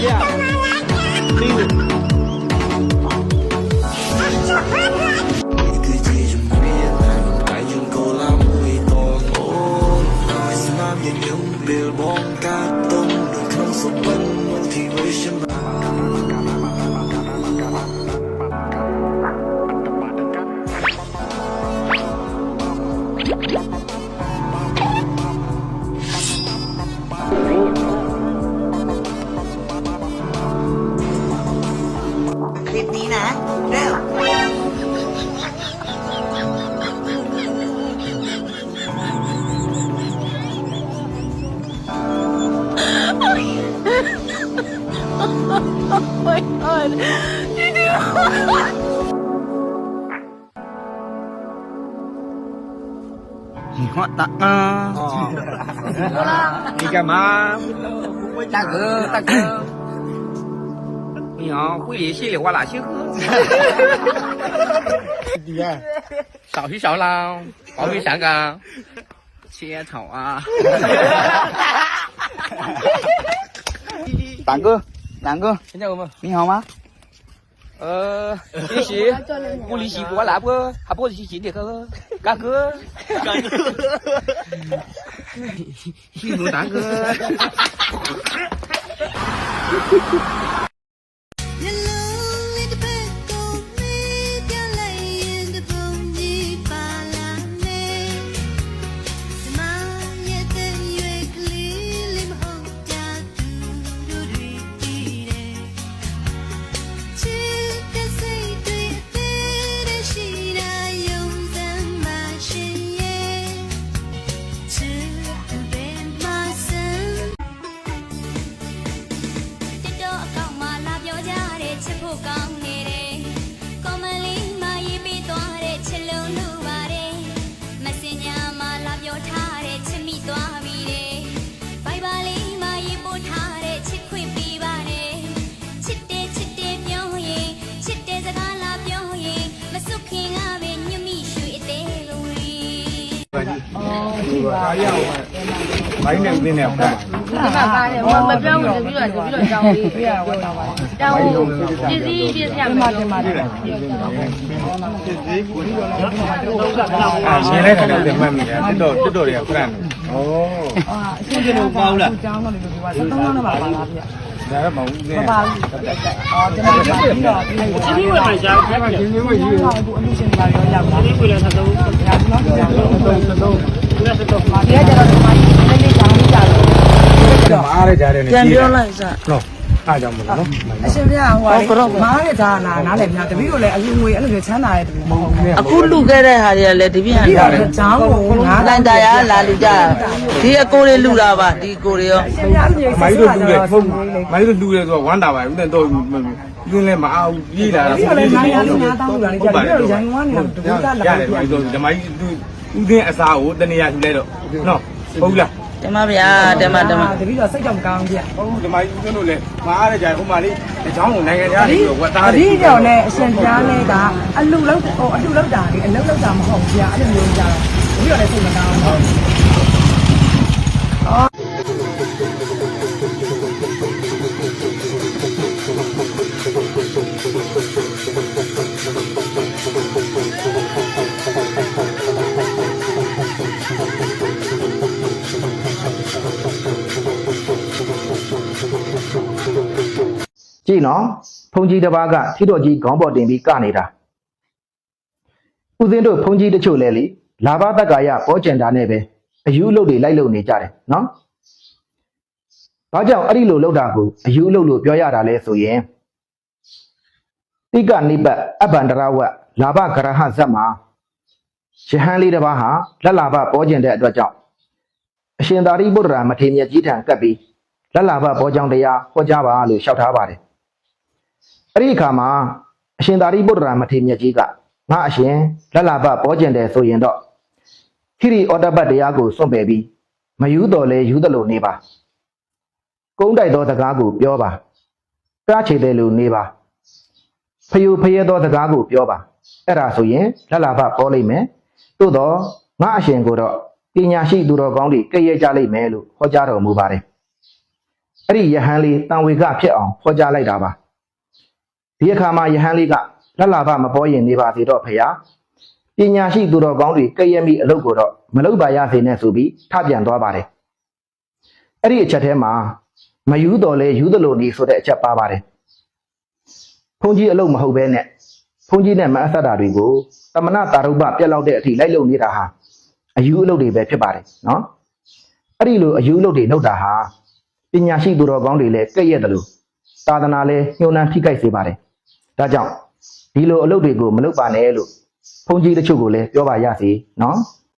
yeah. Clean it. những điều oh my god. You do. Hoạ tạ Ờ Đi cả má Tạ cơ, tạ cơ 你好，会联系我哪些喝？少许少捞，保卫上岗，切草啊！大哥，大哥，现在我们你好吗？呃，利息不利息我拿不还不利息的哥，大哥，大哥，幸福大哥。 ဘိုင်းနဲ့ဦးသိန်းနဲ့ဖတ် ဒီမှာကားတယ်မမပြောင်းဘူးပြီးတော့ပြီးတော့တောင်းပြီးပြရတော့တောင်းပါတောင်းပစ္စည်းပစ္စည်းရမှာတင်ပါတယ် အာရှင်းလိုက်တယ်လည်းမှတ်မိတယ်တစ်တော်တစ်တော်တွေကဖတ်နေဩ အဆင်ပြေလို့ပေါ့လားကျောင်းတော့လည်းပြောပါတော့တောင်းတော့ပါလားဗျ ဒါတော့မဟုတ်ဘူး ပါဘူးအော်ကျွန်တော်ပြီးတော့ပြီးတော့ဒီလိုဝယ်ရှာဖက်တယ်ဒီလိုဝယ်ရေးအခုအမှုရှင်ပါရောရောက်ပါဒီဝယ်လည်းသုံးဒါကျွန်တော်ကျွန်တော်သုံးသုံးလက်စတော့မာ ဒီကကျတော့ဒီမှာလေးလေးချောင်းကြတော့မအားရကြတယ်နေပြန်ပြောလိုက်စနော်အားကြောင့်မလို့နော်အရှင်ပြဟိုဟာမားတဲ့သားနာနားလည်းများတပည့်တို့လည်းအလူငွေအဲ့လိုမျိုးချမ်းသာတဲ့တပည့်မဟုတ်ဘူးအခုလူခဲ့တဲ့ဟာတွေကလည်းဒီပြန်ဒီလာကကျောင်းကိုငါးတန်တရားလာလူကြတာဒီအကိုတွေလူတာပါဒီကိုတွေရောရှင်ပြအမြင်မိုင်းတို့လူတယ်ဟုတ်မိုင်းတို့လူတယ်ဆိုတော့ဝမ်းတာပါဦးတဲ့တော့လူလည်းမအားဘူးပြေးလာတာဒီကလည်းနိုင်ရလေးများတောင်းလို့လည်းကြည့်ရရန်ကုန်ကနေတပည့်ကလာရတယ်မိုင်းတို့ဓမိုင်းသူ ဦးသိန်းအစားကိုတနေရာယူလိုက်တော့နော်ဟုတ်လားတင်ပါဗျာတင်ပါတင်ပါတပည့်တော့စိတ်ကြောင့်ကောင်းကြည့်ဟုတ်ဓမိုင်းဦးသိန်းတို့လည်းမအားရကြဟိုမှာလေးအချောင်းကိုနိုင်ငံခြားနေပြီးတော့ဝတ်သားတတွေပည့်ကြောင့်လည်းအရှင်ပြားလေးကအလူလောက်ဟိုအလူလောက်တာလေအလုံးလောက်တာမဟုတ်ဘူးကြာအဲ့လိုမျိုးကြတော့တပည့်တော့လည်းစိတ်မကောင်းဘူး ကြည့်နော်ဖုန်ကြီးတစ်ပါးကထီတော်ကြီးခေါင်းပေါ်တင်ပြီးကနေတာဦးစင်းတို့ဖုန်ကြီးတချို့လဲလေလာဘတက္ကာယဘောကျင်တာနဲ့ပဲအယူအလုတ်တွေလိုက်လုံနေကြတယ်နော်ဘာကြောင့်အဲ့ဒီလိုလုပ်တာကိုအယူအလုတ်လို့ပြောရတာလဲဆိုရင်တိကနိပတ်အဗန္ဒရဝတ်လာဘဂရဟဇတ်မှာယဟန်လေးတစ်ပါးဟာလက်လာဘပေါ်ကျင်တဲ့အတွက်ကြောင့်အရှင်သာရိပုတ္တရာမထေရမြတ်ကြီးထံကပ်ပြီးလက်လာဘပေါ်ကြောင်တရားဟောကြားပါလို့လျှောက်ထားပါတယ် အဲ့ဒီအခါမှာအရှင်သာရိပုတ္တရာမထေရမြတ်ကြီးကငါအရှင်လက်လာဘပေါ်ကျင်တယ်ဆိုရင်တော့ခိရိဩတ္တပတ်တရားကိုစွန့်ပယ်ပြီးမယူတော်လဲယူသလိုနေပါကုန်းတိုက်သောစကားကိုပြောပါတားချေတယ်လို့နေပါဖယိုဖယဲသောစကားကိုပြောပါအဲ့ဒါဆိုရင်လက်လာဘပေါ်လိမ့်မယ်သို့တော့ငါအရှင်ကိုတော့ပညာရှိသူတော်ကောင်းတွေကဲ့ရဲ့ကြလိမ့်မယ်လို့ဟောကြားတော်မူပါတယ်အဲ့ဒီယဟန်လေးတန်ဝေကဖြစ်အောင်ဟောကြားလိုက်တာပါ ဒီအခါမှာယဟန်လေးကလက်လာဘမပေါ်ရင်နေပါသေးတော့ဖရာပညာရှိသူတော်ကောင်းတွေကဲ့ရဲ့မိအလုပ်ကိုတော့မလုပ်ပါရစေနဲ့ဆိုပြီးထပြန်သွားပါတယ်အဲ့ဒီအချက်ထဲမှာမယူတော်လဲယူသလိုနေဆိုတဲ့အချက်ပါပါတယ်ဘုန်းကြီးအလုပ်မဟုတ်ဘဲနဲ့ဘုန်းကြီးနဲ့မအဆက်တာတွေကိုတမနာတာရုပပြက်လောက်တဲ့အထိလိုက်လုံနေတာဟာအယူအလုပ်တွေပဲဖြစ်ပါတယ်နော်အဲ့ဒီလိုအယူအလုပ်တွေလုပ်တာဟာပညာရှိသူတော်ကောင်းတွေလည်းကဲ့ရဲ့တယ်လို့သာသနာလည်းညှို့နှံထိခိုက်စေပါတယ် ဒါကြောင့်ဒီလိုအလုပ်တွေကိုမလုပ်ပါနဲ့လို့ဘုန်းကြီးတချို့ကိုလည်းပြောပါရစေနော်